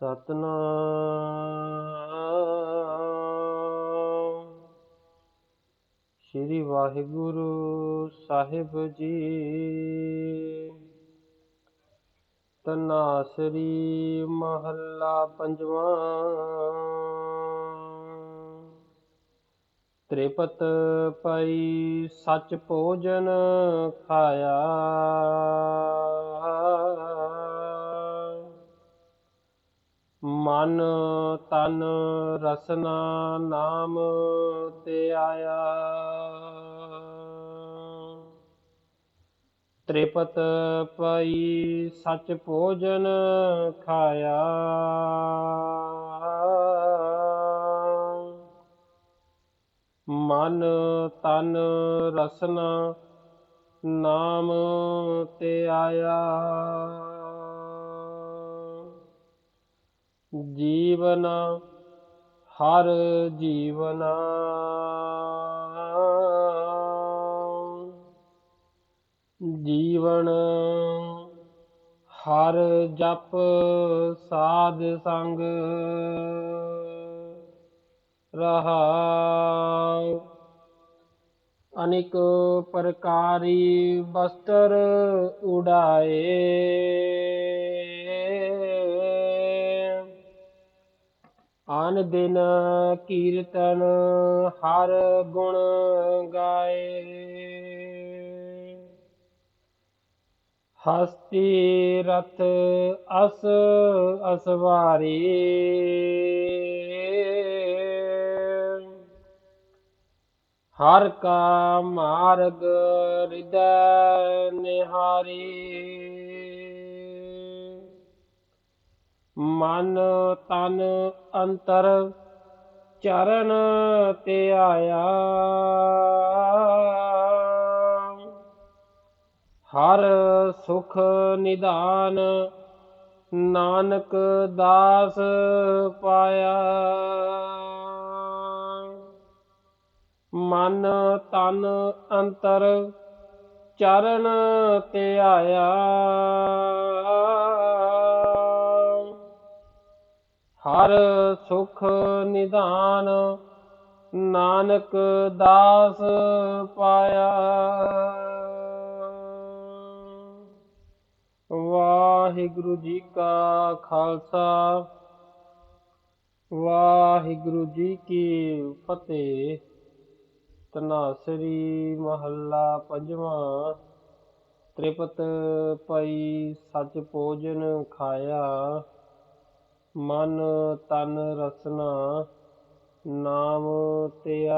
ਸਤਨਾਮ। ਸ੍ਰੀ ਵਾਹਿਗੁਰੂ ਸਾਹਿਬ ਜੀ। ਤਨਾਸਰੀ ਮਹੱਲਾ ਪੰਜਵਾਂ। ਤ੍ਰਿਪਤ ਪਈ ਸੱਚ ਭੋਜਨ ਖਾਇਆ। ਮਨ ਤਨ ਰਸਨਾ ਨਾਮ ਤੇ ਆਇਆ। ਤ੍ਰਿਪਤ ਪਈ ਸਚ ਭੋਜਨ ਖਾਇਆ। ਮਨ ਤਨ ਰਸਨਾ ਨਾਮ ਤੇ ਆਇਆ। ਜੀਵਨ ਹਰ ਜੀਵਨ। ਜੀਵਨ ਹਰ ਜਪ ਸਾਧ ਸੰਗ ਰਹਾਉ ਅਨੇਕ ਪ੍ਰਕਾਰੀ ਬਸਤਰ ਉਡਾਏ। ਆਨ ਦਿਨ ਕੀਰਤਨ ਹਰ ਗੁਣ ਗਾਏ। ਹਸਤੀ ਰਥ ਅਸ ਅਸਵਾਰੀ। ਹਰ ਕਾ ਮਾਰਗ ਹਿਰਦੈ ਨਿਹਾਰੀ। ਮਨ ਤਨ ਅੰਤਰ ਚਰਨ ਤੇ ਆਇਆ। ਹਰ ਸੁਖ ਨਿਦਾਨ ਨਾਨਕ ਦਾਸ ਪਾਇਆ। ਮਨ ਤਨ ਅੰਤਰ ਚਰਨ ਤੇ ਆਇਆ। ਹਰ ਸੁਖ ਨਿਧਾਨ ਨਾਨਕ ਦਾਸ ਪਾਇਆ। ਵਾਹਿਗੁਰੂ ਜੀ ਕਾ ਖਾਲਸਾ, ਵਾਹਿਗੁਰੂ ਜੀ ਕੀ ਫਤਿਹ। ਤਨਾਸਰੀ ਮਹੱਲਾ ਪੰਜਵਾਂ, ਤ੍ਰਿਪਤ ਪਈ ਸੱਚ ਭੋਜਨ ਖਾਇਆ। ਮਨ ਤਨ ਰਸਨਾ ਨਾਮ ਤੇ